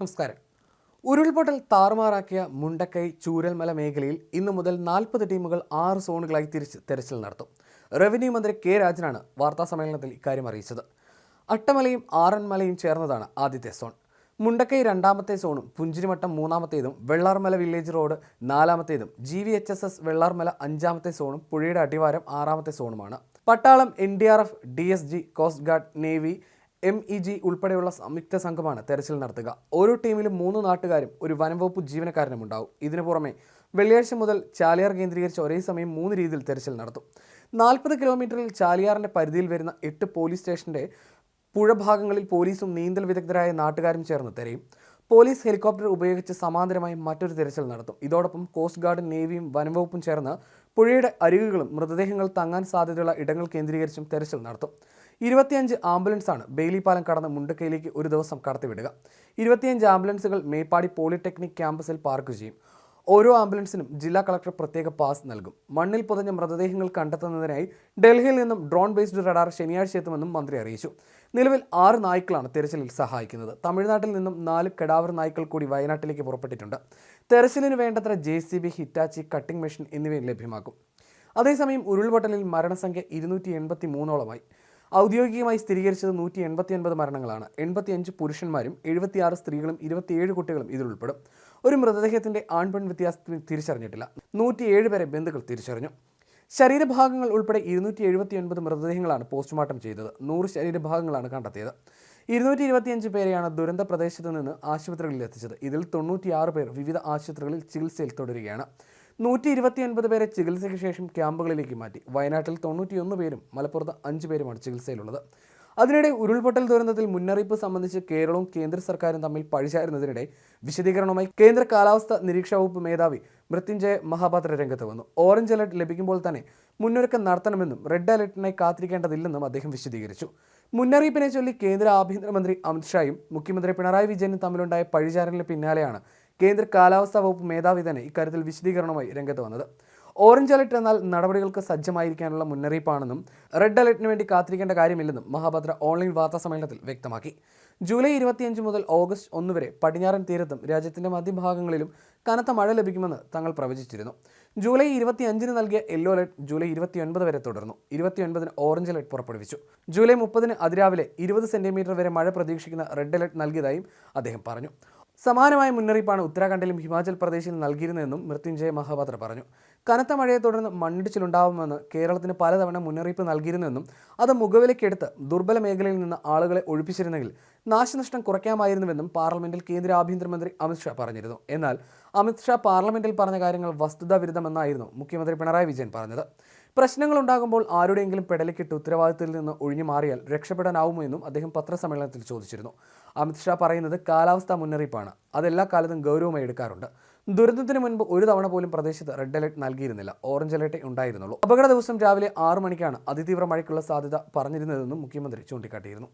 നമസ്കാരം. ഉരുൾപൊട്ടൽ താറുമാറാക്കിയ മുണ്ടക്കൈ ചൂരൽമല മേഖലയിൽ ഇന്നു മുതൽ നാൽപ്പത് ടീമുകൾ ആറ് സോണുകളായി തിരിച്ച് തെരച്ചിൽ നടത്തും. റവന്യൂ മന്ത്രി കെ രാജനാണ് വാർത്താ സമ്മേളനത്തിൽ ഇക്കാര്യം അറിയിച്ചത്. അട്ടമലയും ആറന്മലയും ചേർന്നതാണ് ആദ്യത്തെ സോൺ. മുണ്ടക്കൈ രണ്ടാമത്തെ സോണും പുഞ്ചിരിമട്ടം മൂന്നാമത്തേതും Vellarmala village road നാലാമത്തേതും G V H S S Vellarmala അഞ്ചാമത്തെ സോണും പുഴയുടെ അടിവാരം ആറാമത്തെ സോണുമാണ്. പട്ടാളം N D R F D S G coast guard navy M E G ഉൾപ്പെടെയുള്ള സംയുക്ത സംഘമാണ് തെരച്ചിൽ നടത്തുക. ഓരോ ടീമിലും മൂന്ന് നാട്ടുകാരും ഒരു വനംവകുപ്പ് ജീവനക്കാരനും ഉണ്ടാവും ഇതിനു പുറമെ വെള്ളിയാഴ്ച മുതൽ ചാലിയാർ കേന്ദ്രീകരിച്ച് ഒരേ സമയം മൂന്ന് രീതിയിൽ തെരച്ചിൽ നടത്തും. നാൽപ്പത് കിലോമീറ്ററിൽ ചാലിയാറിന്റെ പരിധിയിൽ വരുന്ന എട്ട് പോലീസ് സ്റ്റേഷന്റെ പുഴഭാഗങ്ങളിൽ പോലീസും നീന്തൽ വിദഗ്ധരായ നാട്ടുകാരും ചേർന്ന് തെരയും. പോലീസ് ഹെലികോപ്റ്റർ ഉപയോഗിച്ച് സമാന്തരമായി മറ്റൊരു തിരച്ചിൽ നടത്തും. ഇതോടൊപ്പം കോസ്റ്റ് ഗാർഡും നേവിയും വനംവകുപ്പും ചേർന്ന് പുഴയുടെ അരികുകളും മൃതദേഹങ്ങൾ തങ്ങാൻ സാധ്യതയുള്ള ഇടങ്ങൾ കേന്ദ്രീകരിച്ചും തെരച്ചിൽ നടത്തും. ഇരുപത്തിയഞ്ച് ആംബുലൻസാണ് ബെയിലിപ്പാലം കടന്ന് മുണ്ടക്കയിലേക്ക് ഒരു ദിവസം കടത്തിവിടുക. ഇരുപത്തിയഞ്ച് ആംബുലൻസുകൾ മേപ്പാടി പോളിടെക്നിക് ക്യാമ്പസിൽ പാർക്ക് ചെയ്യും. ഓരോ ആംബുലൻസിനും ജില്ലാ കളക്ടർ പ്രത്യേക പാസ് നൽകും. മണ്ണിൽ പുതഞ്ഞ മൃതദേഹങ്ങൾ കണ്ടെത്തുന്നതിനായി ഡൽഹിയിൽ നിന്നും ഡ്രോൺ ബേസ്ഡ് റഡാർ ശനിയാഴ്ച എത്തുമെന്നും മന്ത്രി അറിയിച്ചു. നിലവിൽ ആറ് നായ്ക്കളാണ് തെരച്ചിലിൽ സഹായിക്കുന്നത്. തമിഴ്നാട്ടിൽ നിന്നും നാല് കെടാവർ നായ്ക്കൾ കൂടി വയനാട്ടിലേക്ക് പുറപ്പെട്ടിട്ടുണ്ട്. തെരച്ചിലിന് വേണ്ടത്ര J C B Hitachi cutting machine എന്നിവയും ലഭ്യമാക്കും. അതേസമയം ഉരുൾപൊട്ടലിൽ മരണസംഖ്യ ഇരുന്നൂറ്റി എൺപത്തി മൂന്നോളമായി ഔദ്യോഗികമായി സ്ഥിരീകരിച്ചത് നൂറ്റി എൺപത്തി ഒൻപത് മരണങ്ങളാണ്. എൺപത്തിയഞ്ച് പുരുഷന്മാരും എഴുപത്തിയാറ് സ്ത്രീകളും ഇരുപത്തിയേഴ് കുട്ടികളും ഇതിൽ ഉൾപ്പെടും. ഒരു മൃതദേഹത്തിന്റെ ആൺപെൺ വ്യത്യാസത്തിന് തിരിച്ചറിഞ്ഞിട്ടില്ല. നൂറ്റിയേഴ് പേരെ ബന്ധുക്കൾ തിരിച്ചറിഞ്ഞു. ശരീരഭാഗങ്ങൾ ഉൾപ്പെടെ ഇരുന്നൂറ്റി എഴുപത്തി ഒൻപത് മൃതദേഹങ്ങളാണ് പോസ്റ്റ്മോർട്ടം ചെയ്തത്. നൂറ് ശരീരഭാഗങ്ങളാണ് കണ്ടെത്തിയത്. ഇരുന്നൂറ്റി ഇരുപത്തിയഞ്ച് പേരെയാണ് ദുരന്ത പ്രദേശത്ത് നിന്ന് ആശുപത്രികളിൽ എത്തിച്ചത് ഇതിൽ തൊണ്ണൂറ്റിയാറ് പേർ വിവിധ ആശുപത്രികളിൽ ചികിത്സയിൽ തുടരുകയാണ്. നൂറ്റി ഇരുപത്തിയൊൻപത് പേരെ ചികിത്സയ്ക്ക് ശേഷം ക്യാമ്പുകളിലേക്ക് മാറ്റി. വയനാട്ടിൽ തൊണ്ണൂറ്റിയൊന്ന് പേരും മലപ്പുറത്ത് അഞ്ച് പേരുമാണ് ചികിത്സയിലുള്ളത്. അതിനിടെ ഉരുൾപൊട്ടൽ ദുരന്തത്തിൽ മുന്നറിയിപ്പ് സംബന്ധിച്ച് കേരളവും കേന്ദ്ര സർക്കാരും തമ്മിൽ പഴിചാരുന്നതിനിടെ വിശദീകരണവുമായി കേന്ദ്ര കാലാവസ്ഥ നിരീക്ഷണ വകുപ്പ് മേധാവി മൃത്യുഞ്ജയ മഹാപാത്ര രംഗത്ത് വന്നു. ഓറഞ്ച് അലർട്ട് ലഭിക്കുമ്പോൾ തന്നെ മുന്നൊരുക്കം നടത്തണമെന്നും റെഡ് അലർട്ടിനായി കാത്തിരിക്കേണ്ടതില്ലെന്നും അദ്ദേഹം വിശദീകരിച്ചു. മുന്നറിയിപ്പിനെ ചൊല്ലി കേന്ദ്ര ആഭ്യന്തരമന്ത്രി അമിത്ഷായും മുഖ്യമന്ത്രി പിണറായി വിജയനും തമ്മിലുണ്ടായ പഴിചാരലിന് പിന്നാലെയാണ് കേന്ദ്ര കാലാവസ്ഥാ വകുപ്പ് മേധാവി തന്നെ ഇക്കാര്യത്തിൽ വിശദീകരണവുമായി രംഗത്ത് വന്നത്. ഓറഞ്ച് അലർട്ട് എന്നാൽ നടപടികൾക്ക് സജ്ജമായിരിക്കാനുള്ള മുന്നറിയിപ്പാണെന്നും റെഡ് അലർട്ടിന് വേണ്ടി കാത്തിരിക്കേണ്ട കാര്യമില്ലെന്നും മഹാഭദ്ര ഓൺലൈൻ വാർത്താ സമ്മേളനത്തിൽ വ്യക്തമാക്കി. ജൂലൈ ഇരുപത്തിയഞ്ച് മുതൽ ഓഗസ്റ്റ് ഒന്ന് വരെ പടിഞ്ഞാറൻ തീരത്തും രാജ്യത്തിന്റെ മധ്യഭാഗങ്ങളിലും കനത്ത മഴ ലഭിക്കുമെന്ന് തങ്ങൾ പ്രവചിച്ചിരുന്നു. ജൂലൈ ഇരുപത്തിയഞ്ചിന് നൽകിയ യെല്ലോ അലർട്ട് ജൂലൈ ഇരുപത്തിയൊൻപത് വരെ തുടർന്നു. ഇരുപത്തിയൊൻപതിന് ഓറഞ്ച് അലർട്ട് പുറപ്പെടുവിച്ചു. ജൂലൈ മുപ്പതിന് അതിരാവിലെ ഇരുപത് സെന്റിമീറ്റർ വരെ മഴ പ്രതീക്ഷിക്കുന്ന റെഡ് അലർട്ട് നൽകിയതായും അദ്ദേഹം പറഞ്ഞു. സമാനമായ മുന്നറിയിപ്പാണ് ഉത്തരാഖണ്ഡിലും ഹിമാചൽ പ്രദേശിലും നൽകിയിരുന്നതെന്നും മൃത്യുഞ്ജയ മഹാപാത്ര പറഞ്ഞു. കനത്ത മഴയെ തുടർന്ന് മണ്ണിടിച്ചിലുണ്ടാവുമെന്ന് കേരളത്തിന് പലതവണ മുന്നറിയിപ്പ് നൽകിയിരുന്നെന്നും അത് മുഖവിലക്കെടുത്ത് ദുർബല മേഖലയിൽ നിന്ന് ആളുകളെ ഒഴിപ്പിച്ചിരുന്നെങ്കിൽ നാശനഷ്ടം കുറയ്ക്കാമായിരുന്നുവെന്നും പാർലമെന്റിൽ കേന്ദ്ര ആഭ്യന്തരമന്ത്രി അമിത്ഷാ പറഞ്ഞിരുന്നു. എന്നാൽ അമിത്ഷാ പാർലമെന്റിൽ പറഞ്ഞ കാര്യങ്ങൾ വസ്തുതാവിരുദ്ധമെന്നായിരുന്നു മുഖ്യമന്ത്രി പിണറായി വിജയൻ പറഞ്ഞത്. പ്രശ്നങ്ങൾ ഉണ്ടാകുമ്പോൾ ആരുടെയെങ്കിലും പെടലിക്കിട്ട് ഉത്തരവാദിത്തത്തിൽ നിന്ന് ഒഴിഞ്ഞു മാറിയാൽ രക്ഷപ്പെടാനാവുമോ എന്നും അദ്ദേഹം പത്രസമ്മേളനത്തിൽ ചോദിച്ചിരുന്നു. അമിത്ഷാ പറയുന്നത് കാലാവസ്ഥാ മുന്നറിയിപ്പാണ്. അതെല്ലാ കാലത്തും ഗൗരവമായി എടുക്കാറുണ്ട്. ദുരന്തത്തിന് മുൻപ് ഒരു തവണ പോലും പ്രദേശത്ത് റെഡ് അലർട്ട് നൽകിയിരുന്നില്ല. ഓറഞ്ച് അലർട്ടേ ഉണ്ടായിരുന്നുള്ളൂ. അപകട ദിവസം രാവിലെ ആറു മണിക്കാണ് അതിതീവ്ര മഴയ്ക്കുള്ള സാധ്യത പറഞ്ഞിരുന്നതെന്നും മുഖ്യമന്ത്രി ചൂണ്ടിക്കാട്ടിയിരുന്നു.